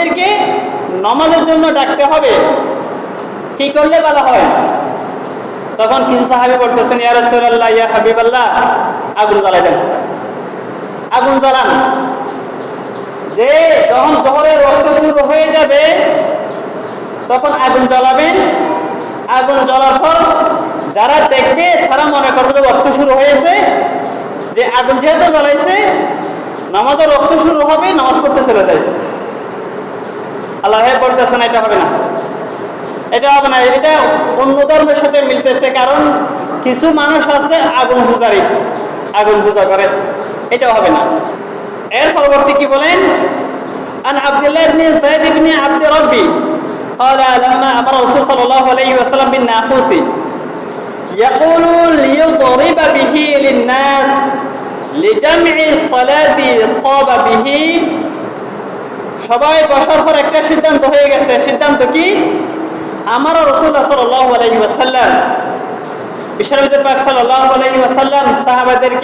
লোকদেরকে নমাজের জন্য ডাকতে হবে। কি করলে বলা হয়? তখন কিছু সাহাবি বলতেছেন, ইয়া রাসূলুল্লাহ, ইয়া আগুন জ্বালাই দেন। আগুন জ্বালান। যে যখন জহরের রক্ত শুরু হয়ে যাবে, তখন আগুন জ্বালাবেন। আগুন জ্বলার পর যারা দেখবে, তারা মনে করবে যে রক্ত শুরু হয়েছে। যে আগুন যেহেতু জ্বলাইছে নামাজের রক্ত শুরু হবে, নামাজ পড়তে চলে যায়। আল্লাহ পড়তেছে না এটা হবে না এটা হবে না এটা অন্য ধর্মের সাথে মিলতেছে কারণ কিছু মানুষ আছে আগুন পূজারি আগুন পূজা করে এটা হবে না এর পরবর্তী কি বলেন عن عبد الله بن زيد بن عبد ربي قال لما امر الرسول صلى الله عليه وسلم بالناقوس يقول ليضرب به للناس لجمع الصلاة طاب به সবাই বসার পর একটা সিদ্ধান্ত হয়ে গেছে। সিদ্ধান্ত কি? আমার রসুল্লাহ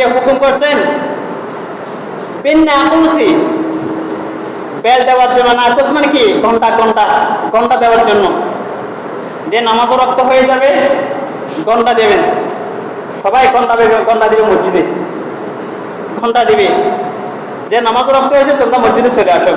হুকুম করছেন বেল দেওয়ার জন্য মানে কি? ঘণ্টা ঘণ্টা দেওয়ার জন্য। যে হয়ে যাবে, ঘণ্টা সবাই মসজিদে। ঘণ্টা দিবে। যে নামাজ রক্ত হয়েছে, তোমরা মসজিদে চলে আসো।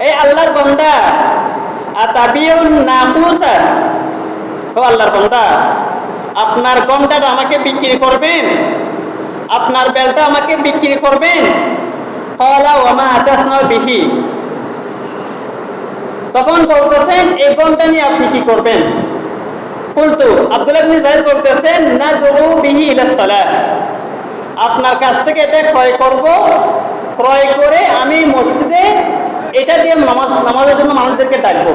এই আল্লাহর বান্দা। ও আল্লাহর বান্দা, আপনার গমটা আমাকে বিক্রি করবেন। আপনার বেলটা আমাকে বিক্রি করবেন। বিহি। তখন বলতেছেন এই গমটা নিয়ে আপনি কি করবেন? বলতো আব্দুল্লাহ জায়েদ বলতেছেন না দুউ বিহি ইলা সালাত আপনার কাছ থেকে এটা ক্রয় করব। ক্রয় করে আমি মসজিদে এটা দিয়ে নামাজ, নামাজের জন্য মানুষদেরকে ডাকবো।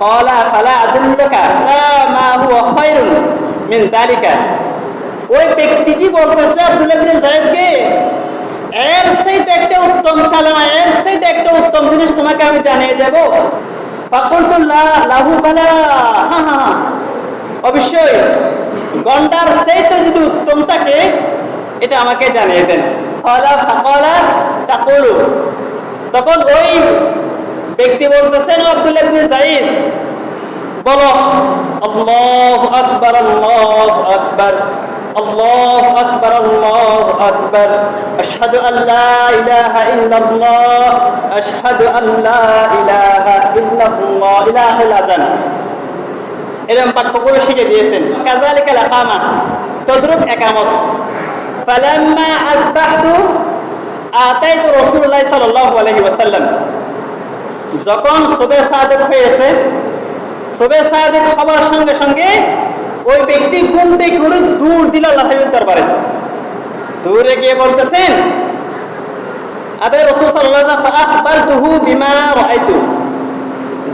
ফালা মিন ওই একটা উত্তম এর একটা উত্তম জিনিস তোমাকে আমি জানিয়ে লা লাহু অবশ্যই, গন্ডার সেইতে যদি উত্তম থাকে, এটা আমাকে জানিয়ে দেন। তাকুলু। তখন ওই ব্যক্তি বলতেছেন আব্দুল্লাহ ইবনে যায়েদ বলো, আল্লাহু আকবার আল্লাহু আকবার আল্লাহু আকবার আল্লাহু আকবার। আশহাদু আন লা ইলাহা ইল্লাল্লাহ, আশহাদু আন লা ইলাহা ইল্লাল্লাহ ইলাহুল আযান এরকম পাঠ্যক্রম শিখে দিয়েছেন। কাজালিকা লাকামা তদ্রুপ একামত। ফালাম্মা আসবাহতু আতাইতু রাসূলুল্লাহ সাল্লাল্লাহু আলাইহি ওয়াসাল্লাম যখন সুবে সাদেক হয়েছে, সুবে সাদেক হবার সঙ্গে সঙ্গে ওই ব্যক্তি ঘুম থেকে উঠে দূর দিল আল্লাহ দরবারে। দূরে গিয়ে বলতেছেন, আবে রসুল আখবারতুহু বিমা রাআইতু?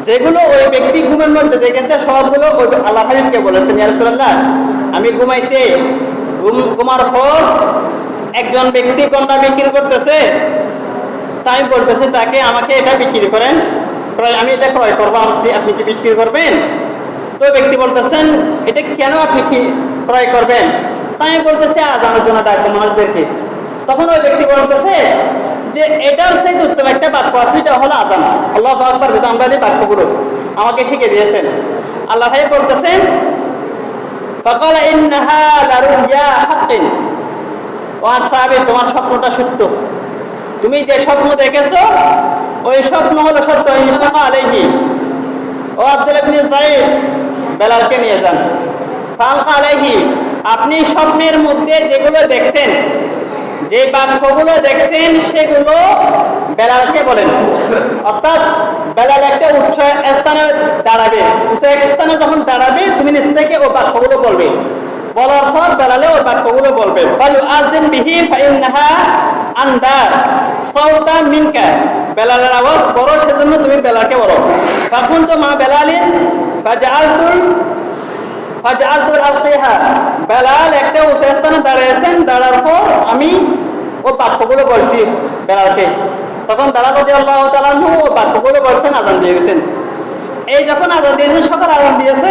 যেগুলো ওই ব্যক্তি ঘুমের মধ্যে দেখেছে, সবগুলো ওই আল্লাহ হাবিবকে বলেছেন, ইয়া রাসূলুল্লাহ, আমি ঘুমাইছি। ঘুম, ঘুমার পর একজন ব্যক্তি কোনটা বিক্রি করতেছে তাই বলতেছে তাকে আমাকে এটা বিক্রি করেন ক্রয় আমি এটা ক্রয় করবো আপনি আপনি কি বিক্রি করবেন তো ব্যক্তি বলতেছেন এটা কেন আপনি কি ক্রয় করবেন তাই বলতেছে আজানের জন্য ডাকবো মানুষদেরকে তখন ওই ব্যক্তি বলতেছে যে এটার সেই উত্তম একটা বাক্য আছে এটা হলো আজান আল্লাহ আকবার যেটা আমরা যে বাক্যগুলো আমাকে শিখে দিয়েছেন আল্লাহ ভাই বলতেছেন فقال إنها لرؤيا حق ওয়ার সাহাবে তোমার স্বপ্নটা সত্য। তুমি যে স্বপ্ন দেখেছ, ওই স্বপ্ন হলো সত্য। আলাইহি। ও আব্দুল ইবনে যায়েদ বেলালকে নিয়ে যান। ফালকা আলাইহি, আপনি স্বপ্নের মধ্যে যেগুলো দেখছেন, যে বাক্যগুলো দেখছেন, সেগুলো বেলালকে বলেন। অর্থাৎ বেলাল একটা উচ্চ স্থানে দাঁড়াবে। উচ্চ স্থানে যখন দাঁড়াবে, তুমি নিজ থেকে ও বাক্যগুলো বলবে। বলার পর বেলালে ওই বাক্যগুলো বলবে। বলু আজদিন বিহি ফাইন্নাহা আন্দার, সাউতা মিনকা। বেলালের আওয়াজ বড়, সেজন্য তুমি বেলালকে বড় তখন তো মা বেলালিন ফাজআলতুল ফাজআলতুল আলকিহা বেলাল একটা উঁচু স্থানে দাঁড়িয়েছেন দাঁড়ার পর আমি ও বাক্যগুলো বলছি বেলালকে। তখন বেলাল রাজি আল্লাহ তালানহু ও বাক্যগুলো বলছেন আজান দিয়ে গেছেন এই যখন আজান দিয়েছেন, সকাল আজান দিয়েছে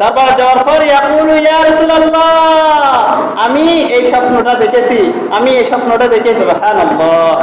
তারপর যাওয়ার পর আমি এই স্বপ্নটা দেখেছি আমি এই স্বপ্নটা দেখেছি সুবহানাল্লাহ।